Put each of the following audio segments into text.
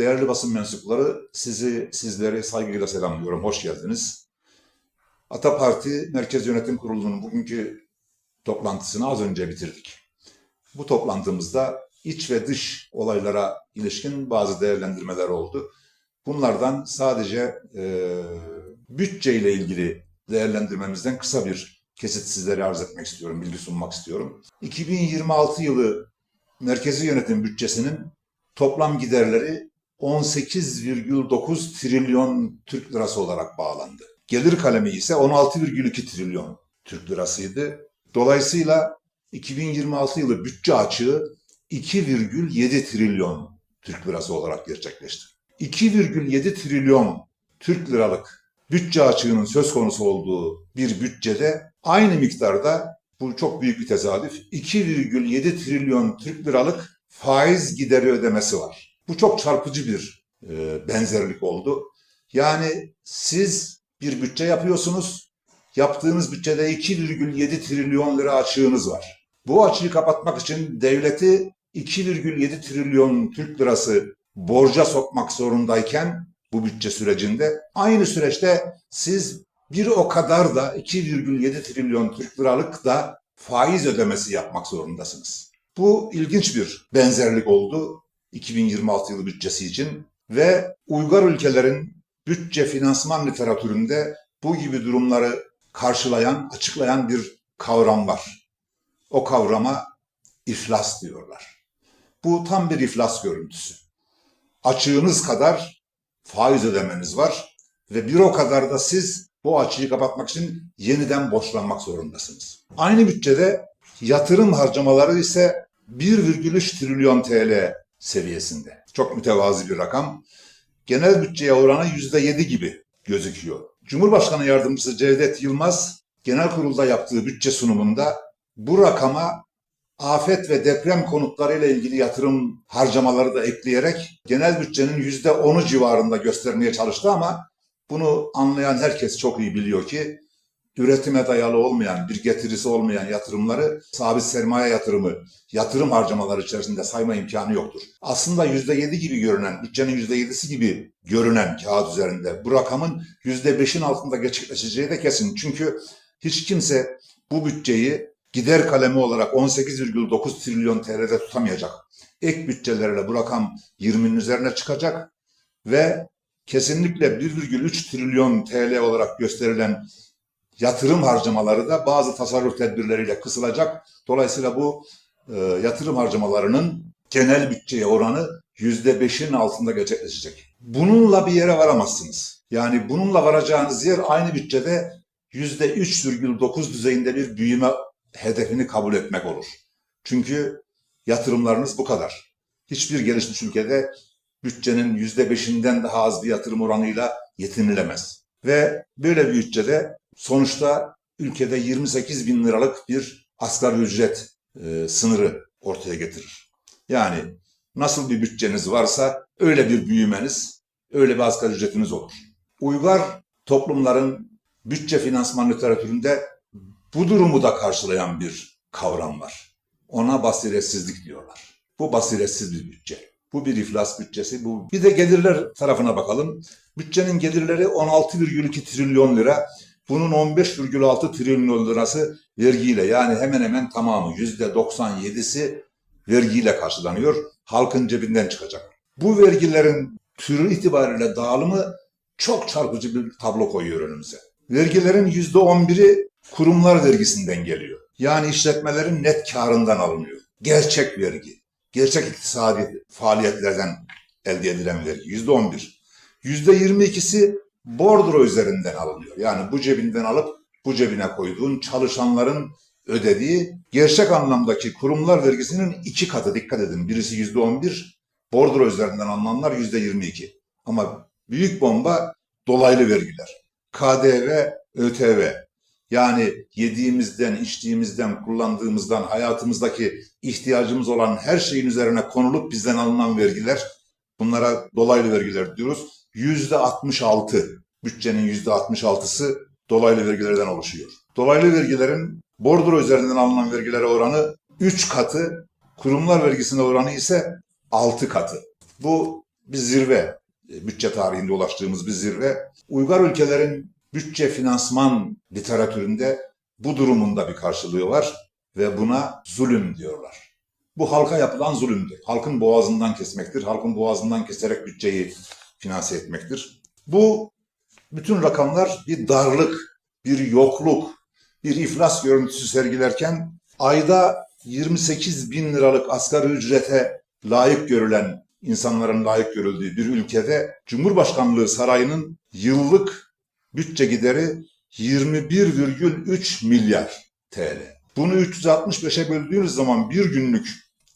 Değerli basın mensupları, sizi, sizleri saygıyla selamlıyorum. Hoş geldiniz. Ata Parti Merkez Yönetim Kurulu'nun bugünkü toplantısını az önce bitirdik. Bu toplantımızda iç ve dış olaylara ilişkin bazı değerlendirmeler oldu. Bunlardan sadece e, bütçe ile ilgili değerlendirmemizden kısa bir kesit sizlere arz etmek istiyorum, bilgi sunmak istiyorum. 2026 yılı merkezi yönetim bütçesinin toplam giderleri 18,9 trilyon Türk lirası olarak bağlandı. Gelir kalemi ise 16,2 trilyon Türk lirasıydı. Dolayısıyla 2026 yılı bütçe açığı 2,7 trilyon Türk lirası olarak gerçekleşti. 2,7 trilyon Türk liralık bütçe açığının söz konusu olduğu bir bütçede aynı miktarda bu çok büyük bir tesadüf 2,7 trilyon Türk liralık faiz gideri ödemesi var. Bu çok çarpıcı bir e, benzerlik oldu. Yani siz bir bütçe yapıyorsunuz. Yaptığınız bütçede 2,7 trilyon lira açığınız var. Bu açığı kapatmak için devleti 2,7 trilyon Türk lirası borca sokmak zorundayken bu bütçe sürecinde aynı süreçte siz bir o kadar da 2,7 trilyon Türk liralık da faiz ödemesi yapmak zorundasınız. Bu ilginç bir benzerlik oldu 2026 yılı bütçesi için ve uygar ülkelerin bütçe finansman literatüründe bu gibi durumları karşılayan, açıklayan bir kavram var. O kavrama iflas diyorlar. Bu tam bir iflas görüntüsü. Açığınız kadar faiz ödemeniz var ve bir o kadar da siz bu açığı kapatmak için yeniden borçlanmak zorundasınız. Aynı bütçede yatırım harcamaları ise 1,3 trilyon TL seviyesinde. Çok mütevazi bir rakam. Genel bütçeye oranı %7 gibi gözüküyor. Cumhurbaşkanı Yardımcısı Cevdet Yılmaz genel kurulda yaptığı bütçe sunumunda bu rakama afet ve deprem konutlarıyla ilgili yatırım harcamaları da ekleyerek genel bütçenin %10'u civarında göstermeye çalıştı ama bunu anlayan herkes çok iyi biliyor ki üretime dayalı olmayan, bir getirisi olmayan yatırımları sabit sermaye yatırımı, yatırım harcamaları içerisinde sayma imkanı yoktur. Aslında %7 gibi görünen, bütçenin %7'si gibi görünen kağıt üzerinde bu rakamın %5'in altında gerçekleşeceği de kesin. Çünkü hiç kimse bu bütçeyi gider kalemi olarak 18,9 trilyon TL'de tutamayacak. Ek bütçelerle bu rakam 20'nin üzerine çıkacak ve kesinlikle 1,3 trilyon TL olarak gösterilen yatırım harcamaları da bazı tasarruf tedbirleriyle kısılacak. Dolayısıyla bu e, yatırım harcamalarının genel bütçeye oranı %5'in altında gerçekleşecek. Bununla bir yere varamazsınız. Yani bununla varacağınız yer aynı bütçede %3,9 düzeyinde bir büyüme hedefini kabul etmek olur. Çünkü yatırımlarınız bu kadar. Hiçbir gelişmiş ülkede bütçenin %5'inden daha az bir yatırım oranıyla yetinilemez. Ve böyle bir bütçede sonuçta ülkede 28 bin liralık bir asgari ücret e, sınırı ortaya getirir. Yani nasıl bir bütçeniz varsa öyle bir büyümeniz, öyle bir asgari ücretiniz olur. Uygar toplumların bütçe finansman literatüründe bu durumu da karşılayan bir kavram var. Ona basiretsizlik diyorlar. Bu basiretsiz bir bütçe. Bu bir iflas bütçesi. Bu bir de gelirler tarafına bakalım. Bütçenin gelirleri 16,2 trilyon lira. Bunun 15,6 trilyon lirası vergiyle yani hemen hemen tamamı %97'si vergiyle karşılanıyor. Halkın cebinden çıkacak. Bu vergilerin türü itibariyle dağılımı çok çarpıcı bir tablo koyuyor önümüze. Vergilerin %11'i kurumlar vergisinden geliyor. Yani işletmelerin net karından alınıyor. Gerçek vergi, gerçek iktisadi faaliyetlerden elde edilen vergi %11. %22'si bordro üzerinden alınıyor. Yani bu cebinden alıp bu cebine koyduğun çalışanların ödediği gerçek anlamdaki kurumlar vergisinin iki katı dikkat edin. Birisi yüzde on bir, bordro üzerinden alınanlar yüzde yirmi iki. Ama büyük bomba dolaylı vergiler. KDV, ÖTV. Yani yediğimizden, içtiğimizden, kullandığımızdan, hayatımızdaki ihtiyacımız olan her şeyin üzerine konulup bizden alınan vergiler, bunlara dolaylı vergiler diyoruz. Yüzde 66, bütçenin yüzde 66'sı dolaylı vergilerden oluşuyor. Dolaylı vergilerin bordro üzerinden alınan vergilere oranı 3 katı, kurumlar vergisine oranı ise 6 katı. Bu bir zirve. E, Bütçe tarihinde ulaştığımız bir zirve. Uygar ülkelerin bütçe finansman literatüründe bu durumun da bir karşılığı var ve buna zulüm diyorlar. Bu halka yapılan zulümdür. Halkın boğazından kesmektir. Halkın boğazından keserek bütçeyi finanse etmektir. Bu bütün rakamlar bir darlık, bir yokluk, bir iflas görüntüsü sergilerken ayda 28 bin liralık asgari ücrete layık görülen insanların layık görüldüğü bir ülkede Cumhurbaşkanlığı Sarayı'nın yıllık bütçe gideri 21,3 milyar TL. Bunu 365'e böldüğünüz zaman bir günlük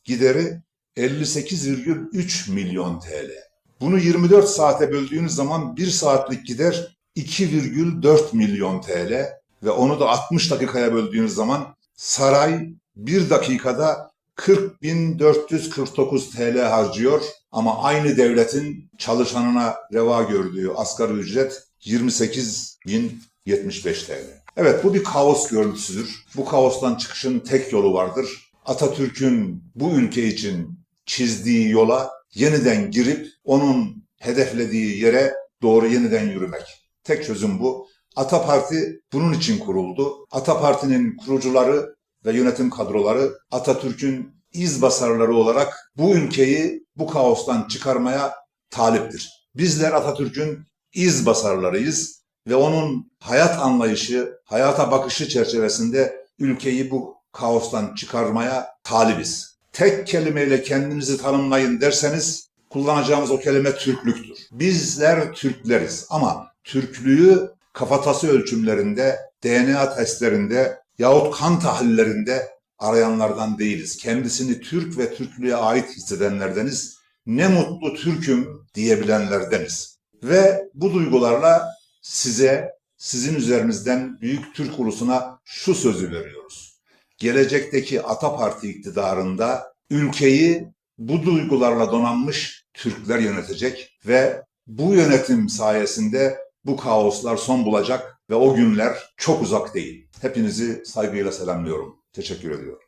gideri 58,3 milyon TL. Bunu 24 saate böldüğünüz zaman bir saatlik gider 2,4 milyon TL ve onu da 60 dakikaya böldüğünüz zaman saray bir dakikada 40.449 TL harcıyor ama aynı devletin çalışanına reva gördüğü asgari ücret 28.075 TL. Evet bu bir kaos görüntüsüdür. Bu kaostan çıkışın tek yolu vardır. Atatürk'ün bu ülke için çizdiği yola yeniden girip onun hedeflediği yere doğru yeniden yürümek. Tek çözüm bu. Ata Parti bunun için kuruldu. Ata Parti'nin kurucuları ve yönetim kadroları Atatürk'ün iz basarları olarak bu ülkeyi bu kaostan çıkarmaya taliptir. Bizler Atatürk'ün iz basarlarıyız ve onun hayat anlayışı, hayata bakışı çerçevesinde ülkeyi bu kaostan çıkarmaya talibiz. Tek kelimeyle kendinizi tanımlayın derseniz kullanacağımız o kelime Türklüktür. Bizler Türkleriz ama Türklüğü kafatası ölçümlerinde, DNA testlerinde yahut kan tahlillerinde arayanlardan değiliz. Kendisini Türk ve Türklüğe ait hissedenlerdeniz. Ne mutlu Türk'üm diyebilenlerdeniz. Ve bu duygularla size, sizin üzerinizden büyük Türk ulusuna şu sözü veriyoruz. Gelecekteki Ata Parti iktidarında ülkeyi bu duygularla donanmış Türkler yönetecek ve bu yönetim sayesinde bu kaoslar son bulacak ve o günler çok uzak değil. Hepinizi saygıyla selamlıyorum. Teşekkür ediyorum.